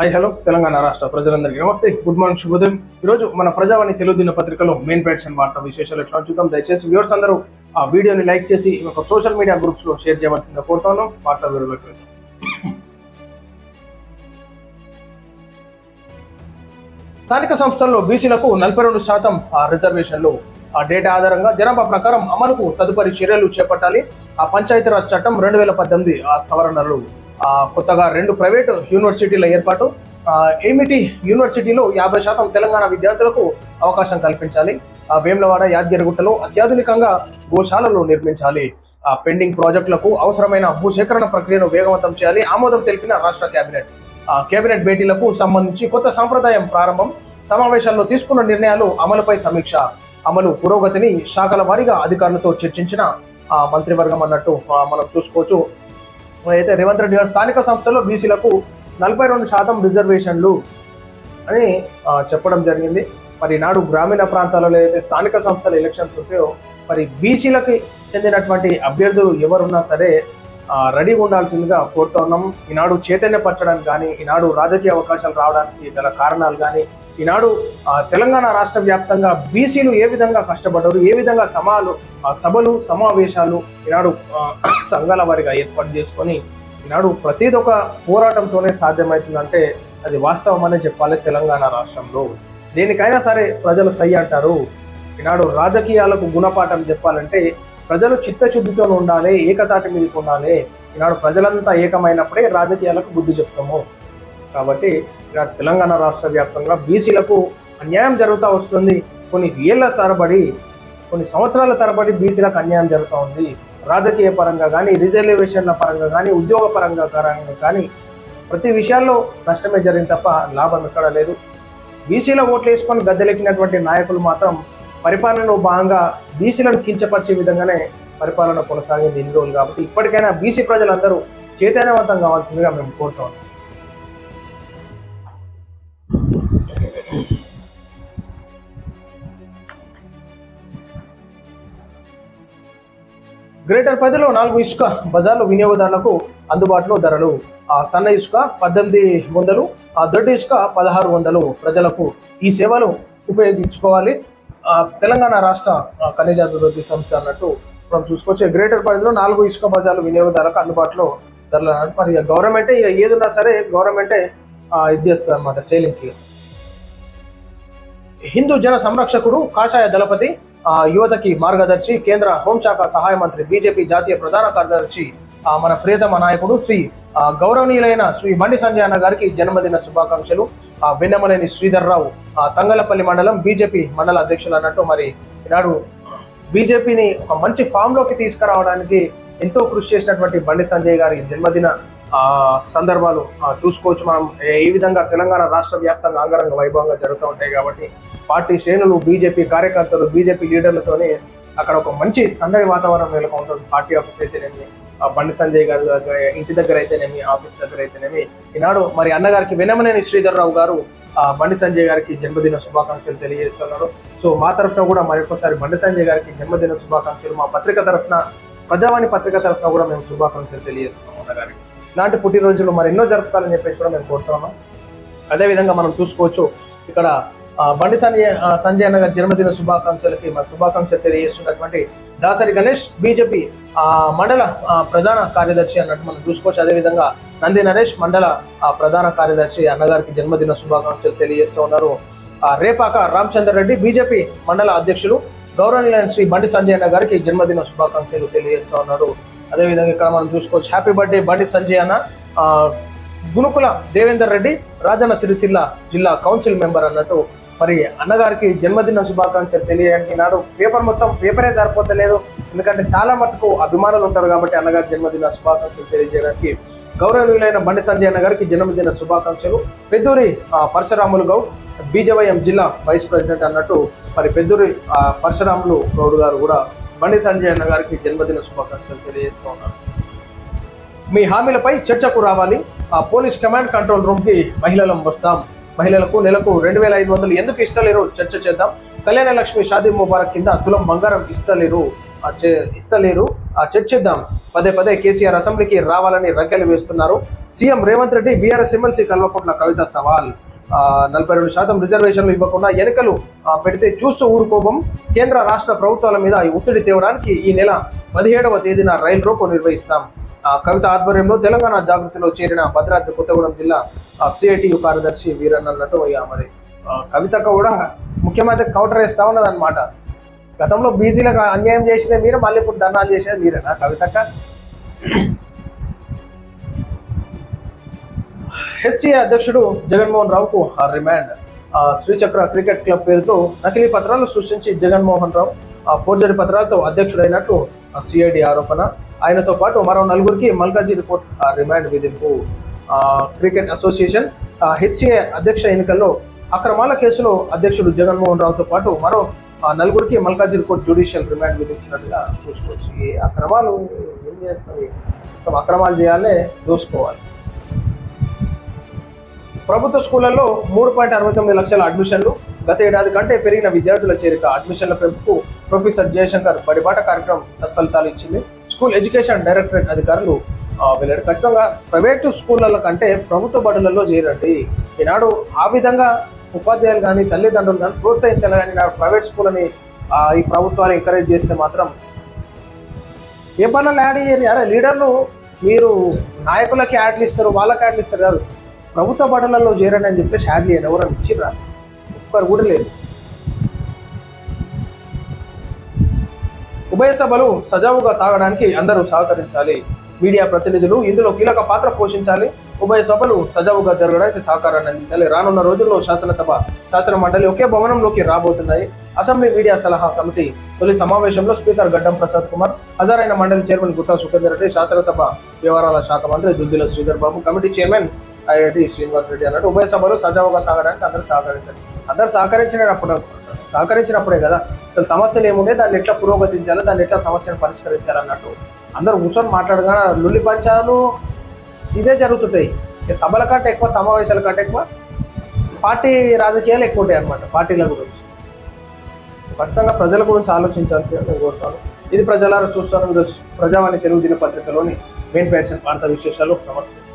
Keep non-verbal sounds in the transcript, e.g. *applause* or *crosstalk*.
Hi hello Telangana రాష్ట్ర ప్రజలందరికీ నమస్తే. గుడ్ మార్నింగ్ శుభోదయం. ఈరోజు మన ప్రజావాణి తెలుగు దిన పత్రికలో మెయిన్ ప్యాట్స్ అండ్ వార్తా విశేషాలు ఎట్లా చూద్దాం దయచేసి వ్యూవర్స్ అందరూ ఆ వీడియోని లైక్ చేసి ఒక సోషల్ మీడియా గ్రూప్స్లో షేర్ చేయవలసిందిగా కోరుతాను వార్తా వీడియోలోకి స్థానిక సంస్థల్లో బీసీలకు నలభై రెండు శాతం ఆ, రిజర్వేషన్లు ఆ డేటా ఆధారంగా జనాభా ప్రకారం అమలుకు తదుపరి చర్యలు చేపట్టాలి. ఆ పంచాయతీరాజ్ చట్టం రెండు వేల పద్దెనిమిది ఆ సవరణలు. కొత్తగా రెండు ప్రైవేటు యూనివర్సిటీల ఏర్పాటు. ఏమిటి యూనివర్సిటీలో యాభై శాతం తెలంగాణ విద్యార్థులకు అవకాశం కల్పించాలి? వేములవాడ యాదగిరిగుట్టలో అత్యాధునికంగా గోశాలలు నిర్మించాలి. పెండింగ్ ప్రాజెక్టులకు అవసరమైన భూసేకరణ ప్రక్రియను వేగవంతం చేయాలి. ఆమోదం తెలిపిన రాష్ట్ర కేబినెట్. కేబినెట్ భేటీలకు సంబంధించి కొత్త సాంప్రదాయం ప్రారంభం. సమావేశాల్లో తీసుకున్న నిర్ణయాలు అమలుపై సమీక్ష. అమలు పురోగతిని శాఖల వారీగా అధికారులతో చర్చించిన మంత్రివర్గం అన్నట్టు మనం చూసుకోవచ్చు. అయితే రేవంత్ రెడ్డి గారు స్థానిక సంస్థల్లో బీసీలకు నలభై రెండు శాతం రిజర్వేషన్లు అని చెప్పడం జరిగింది. మరి నాడు గ్రామీణ ప్రాంతాలలో అయితే స్థానిక సంస్థల ఎలక్షన్స్ ఉంటాయో మరి బీసీలకి చెందినటువంటి అభ్యర్థులు ఎవరున్నా సరే రెడీగా ఉండాల్సిందిగా కోరుతా ఉన్నాం ఈనాడు చైతన్యపరచడానికి కానీ ఈనాడు రాజకీయ అవకాశాలు రావడానికి గల కారణాలు కానీ ఈనాడు ఆ, తెలంగాణ రాష్ట్ర వ్యాప్తంగా బీసీలు ఏ విధంగా కష్టపడ్డారు ఏ విధంగా సమాలు సభలు సమావేశాలు ఈనాడు *coughs* సంఘాల వారిగా ఏర్పాటు చేసుకొని ఈనాడు ప్రతిది ఒక పోరాటంతోనే సాధ్యమవుతుందంటే అది వాస్తవం అనే చెప్పాలి తెలంగాణ రాష్ట్రంలో. దేనికైనా సరే ప్రజలు సై అంటారు. ఈనాడు రాజకీయాలకు గుణపాఠం చెప్పాలంటే ప్రజలు చిత్తశుద్ధితో ఉండాలి ఏకతాటి మీదకి ఉండాలి. ఈనాడు ప్రజలంతా ఏకమైనప్పుడే రాజకీయాలకు బుద్ధి చెప్తాము. కాబట్టి ఇలా తెలంగాణ రాష్ట్ర వ్యాప్తంగా బీసీలకు అన్యాయం జరుగుతూ వస్తుంది. కొన్ని ఏళ్ళ తరబడి కొన్ని సంవత్సరాల తరబడి బీసీలకు అన్యాయం జరుగుతూ ఉంది. రాజకీయ పరంగా కానీ రిజర్వేషన్ల పరంగా కానీ ఉద్యోగ పరంగా పరంగా కానీ ప్రతి విషయాల్లో నష్టమే జరిగింది తప్ప లాభం ఎక్కడ లేదు. బీసీల ఓట్లు వేసుకొని గద్దెలెక్కినటువంటి నాయకులు మాత్రం పరిపాలనలో భాగంగా బీసీలను కించపరిచే విధంగానే పరిపాలన కొనసాగింది ఇన్ని రోజులు కాబట్టి ఇప్పటికైనా బీసీ ప్రజలందరూ చైతన్యవంతం కావాల్సిందిగా మేము కోరుతాం గ్రేటర్ పరిధిలో నాలుగు ఇసుక బజార్లు వినియోగదారులకు అందుబాటులో ధరలు. ఆ సన్న ఇసుక పద్దెనిమిది వందలు ఆ దొడ్డి ఇసుక పదహారు వందలు. ప్రజలకు ఈ సేవలు ఉపయోగించుకోవాలి. తెలంగాణ రాష్ట్ర ఖనిజాభివృద్ధి ఖనిజ సంస్థ అన్నట్టు మనం చూసుకోవచ్చు. గ్రేటర్ పరిధిలో నాలుగు ఇసుక బజార్లు వినియోగదారులకు అందుబాటులో ధరలు అన్నట్టు మరి గవర్నమెంటే ఇక ఏది సరే గవర్నమెంటే ఇది చేస్తుంది అనమాట సేలింగ్కి హిందూ జన సంరక్షకుడు కాషాయ దళపతి యువతకి మార్గదర్శి కేంద్ర హోంశాఖ సహాయ మంత్రి బీజేపీ జాతీయ ప్రధాన కార్యదర్శి మన ప్రియతమ నాయకుడు శ్రీ ఆ, గౌరవనీయులైన శ్రీ బండి సంజయ్ అన్న గారికి జన్మదిన శుభాకాంక్షలు. వెన్నెమలేని శ్రీధర్రావు తంగలపల్లి మండలం బీజేపీ మండల అధ్యక్షులు అన్నట్టు మరి ఈనాడు బీజేపీని ఒక మంచి ఫామ్లోకి తీసుకురావడానికి ఎంతో కృషి చేసినటువంటి బండి సంజయ్ గారి జన్మదిన సందర్భాలు చూసుకోవచ్చు మనం. ఏ విధంగా తెలంగాణ రాష్ట్ర వ్యాప్తంగా అంగరంగ వైభవంగా జరుగుతూ ఉంటాయి కాబట్టి పార్టీ శ్రేణులు బీజేపీ కార్యకర్తలు బీజేపీ లీడర్లతోనే అక్కడ ఒక మంచి సందడి వాతావరణం నెలకొంటుంది. పార్టీ ఆఫీస్ అయితేనేమి బండి సంజయ్ గారి దగ్గర ఇంటి దగ్గర అయితేనేమి ఆఫీస్ దగ్గర అయితేనేమి. ఈనాడు మరి అన్నగారికి వినమనేని శ్రీధర్రావు గారు బండి సంజయ్ గారికి జన్మదిన శుభాకాంక్షలు తెలియజేస్తున్నారు. సో మా తరఫున కూడా మరొకసారి బండి సంజయ్ గారికి జన్మదిన శుభాకాంక్షలు. మా పత్రిక తరఫున ప్రజావాణి పత్రిక తరఫున కూడా మేము శుభాకాంక్షలు తెలియజేస్తున్నాం అన్నగారికి. ఇలాంటి పుట్టినరోజులు మరి ఎన్నో జరుపుతారని చెప్పేసి కూడా మేము కోరుతున్నాం అదేవిధంగా మనం చూసుకోవచ్చు ఇక్కడ బండి సంజయ్ సంజయ్ అన్న గారి జన్మదిన శుభాకాంక్షలకి మన శుభాకాంక్షలు తెలియజేస్తున్నటువంటి దాసరి గణేష్ బీజేపీ మండల ప్రధాన కార్యదర్శి అన్నట్టు మనం చూసుకోవచ్చు. అదేవిధంగా నంది నరేష్ మండల ఆ, ప్రధాన కార్యదర్శి అన్నగారికి జన్మదిన శుభాకాంక్షలు తెలియజేస్తూ ఉన్నారు. రేపాక రామచందర్ రెడ్డి బీజేపీ మండల అధ్యక్షులు గౌరవనీయులైన శ్రీ బండి సంజయ్ అన్న గారికి జన్మదిన శుభాకాంక్షలు తెలియజేస్తూ ఉన్నారు. అదేవిధంగా ఇక్కడ మనం చూసుకోవచ్చు. హ్యాపీ బర్త్డే బండి సంజయ్ అన్న. గునుకుల దేవేందర్ రెడ్డి రాజన్న సిరిసిల్ల జిల్లా కౌన్సిల్ మెంబర్ అన్నట్టు మరి అన్నగారికి జన్మదిన శుభాకాంక్షలు తెలియడానికి నాడు పేపర్ మొత్తం పేపరే సరిపోతలేదు. ఎందుకంటే చాలా మటుకు అభిమానులు ఉంటారు కాబట్టి అన్నగారి జన్మదిన శుభాకాంక్షలు తెలియజేయడానికి గౌరవనీయులైన బండి సంజయ్ అన్న గారికి జన్మదిన శుభాకాంక్షలు. పెద్దూరి పరశురాములు గౌడ్ బీజవైఎం జిల్లా వైస్ ప్రెసిడెంట్ అన్నట్టు మరి పెద్దూరి పరశురాములు గౌడ్ గారు కూడా బండి సంజయ్ అన్న గారికి జన్మదిన శుభాకాంక్షలు తెలియజేస్తూ ఉన్నారు మీ హామీలపై చర్చకు రావాలి. ఆ పోలీస్ కమాండ్ కంట్రోల్ రూమ్కి మహిళలం వస్తాం. మహిళలకు నెలకు రెండు వేల ఐదు వందలు ఎందుకు ఇస్తలేరు? చర్చ చేద్దాం. కళ్యాణ లక్ష్మి షాదీ ముబారక్ కింద తులం బంగారం ఇస్తలేరు. ఇస్తలేరు. ఆ, చర్చిద్దాం పదే పదే కేసీఆర్ అసెంబ్లీకి రావాలని రంకెలు వేస్తున్నారు. CM Revanth Reddy BRS MLC Kalvakuntla Kavitha సవాల్. నలభై రెండు శాతం రిజర్వేషన్లు ఇవ్వకుండా ఎన్నికలు పెడితే చూస్తూ ఊరుకోపం కేంద్ర రాష్ట్ర ప్రభుత్వాల మీద ఈ ఒత్తిడి తేవడానికి ఈ నెల పదిహేడవ తేదీన రైలు రోకో నిర్వహిస్తాం ఆ, కవిత ఆధ్వర్యంలో తెలంగాణ జాగృతిలో చేరిన భద్రాద్రి కొత్తగూడెం జిల్లా సిఐటియు కార్యదర్శి వీరన్న అయ్యా మరి. కవిత కూడా ముఖ్యమంత్రి కౌంటర్ వేస్తా ఉన్నదన్నమాట. గతంలో బీసీలకు అన్యాయం చేసినది మీరే మళ్ళీ ఇప్పుడు ధర్నాలు చేసేది మీరేనా కవితక్క? హెచ్సిఏ అధ్యక్షుడు జగన్మోహన్ రావుకు ఆ రిమాండ్. శ్రీచక్ర క్రికెట్ క్లబ్ పేరుతో నకిలీ పత్రాలు సృష్టించి జగన్మోహన్ రావు ఆ ఫోర్జరీ పత్రాలతో అధ్యక్షుడైనట్టు సిఐడి ఆరోపణ. ఆయనతో పాటు మరో నలుగురికి మల్కాజీ రిపోర్ట్ ఆ రిమాండ్ విధింపు. క్రికెట్ అసోసియేషన్ హెచ్సిఏ అధ్యక్ష ఎన్నికల్లో అక్రమాల కేసులో అధ్యక్షుడు జగన్మోహన్ రావుతో పాటు మరో నలుగురికి మల్కాజీ రిపోర్ట్ జ్యుడిషియల్ రిమాండ్ విధించినట్టుగా చూసుకోవచ్చు. ఈ అక్రమాలు ఏం చేస్తాయి? అక్రమాలు చేయాలే దోసుకోవాలి. ప్రభుత్వ స్కూళ్ళలో మూడు పాయింట్ అరవై తొమ్మిది లక్షల అడ్మిషన్లు. గత ఏడాది కంటే పెరిగిన విద్యార్థుల చేరిక అడ్మిషన్ల పెంపుకు ప్రొఫెసర్ జయశంకర్ బడిబాట కార్యక్రమం తత్ఫలితాలు ఇచ్చింది. స్కూల్ ఎడ్యుకేషన్ డైరెక్టరేట్ అధికారులు వెళ్ళారు ఖచ్చితంగా ప్రైవేటు స్కూళ్ళ కంటే ప్రభుత్వ బడులలో చేరండి. ఈనాడు ఆ విధంగా ఉపాధ్యాయులు కానీ తల్లిదండ్రులు కానీ ప్రోత్సహించాలి కానీ ఈనాడు ప్రైవేట్ స్కూళ్ళని ఈ ప్రభుత్వాలు ఎంకరేజ్ చేస్తే మాత్రం ఏ పనులు యాడ్ చేయండి లీడర్లు మీరు నాయకులకి యాడ్లు ఇస్తారు వాళ్ళకి యాడ్లు ఇస్తారు కాదు. ప్రభుత్వ బడులలో చేరండి అని చెప్పేసి యాడ్ చేయండి ఎవరైనా ఒక్కరు కూడా లేదు ఉభయ సభలు సజావుగా సాగడానికి అందరూ సహకరించాలి. మీడియా ప్రతినిధులు ఇందులో కీలక పాత్ర పోషించాలి. ఉభయ సభలు సజావుగా జరగడానికి సహకారాన్ని అందించాలి. రానున్న రోజుల్లో శాసనసభ శాసన మండలి ఒకే భవనంలోకి రాబోతున్నాయి. అసెంబ్లీ మీడియా సలహా కమిటీ తొలి సమావేశంలో స్పీకర్ గడ్డం ప్రసాద్ కుమార్ హాజరైన మండలి చైర్మన్ గుట్టా సుఖేందర్ రెడ్డి శాసనసభ వ్యవహారాల శాఖ మంత్రి Duddilla Sridhar Babu committee chairman IIT Srinivas Reddy అన్నట్టు ఉభయ సభలు సజావుగా సాగడానికి అందరూ సహకరించాలి అందరూ సహకరించినప్పుడు సహకరించినప్పుడే కదా. అసలు సమస్యలు ఏముండే దాన్ని ఎట్లా పురోగతించాలి దాన్ని ఎట్లా సమస్యను పరిష్కరించాలన్నట్టు. అందరూ కూర్చొని మాట్లాడగా లుల్లి పంచాలు ఇదే జరుగుతుంటాయి. సభల కంటే ఎక్కువ సమావేశాల కంటే ఎక్కువ పార్టీ రాజకీయాలు ఎక్కువ ఉంటాయి అనమాట పార్టీల గురించి. ఖచ్చితంగా ప్రజల గురించి ఆలోచించాలి నేను కోరుతాను. ఇది ప్రజలారా చూస్తాను ఈరోజు ప్రజావాణి తెలుగు దినపత్రికలోని మెయిన్ పేర్చిన వార్తా విశేషాలు. నమస్తే.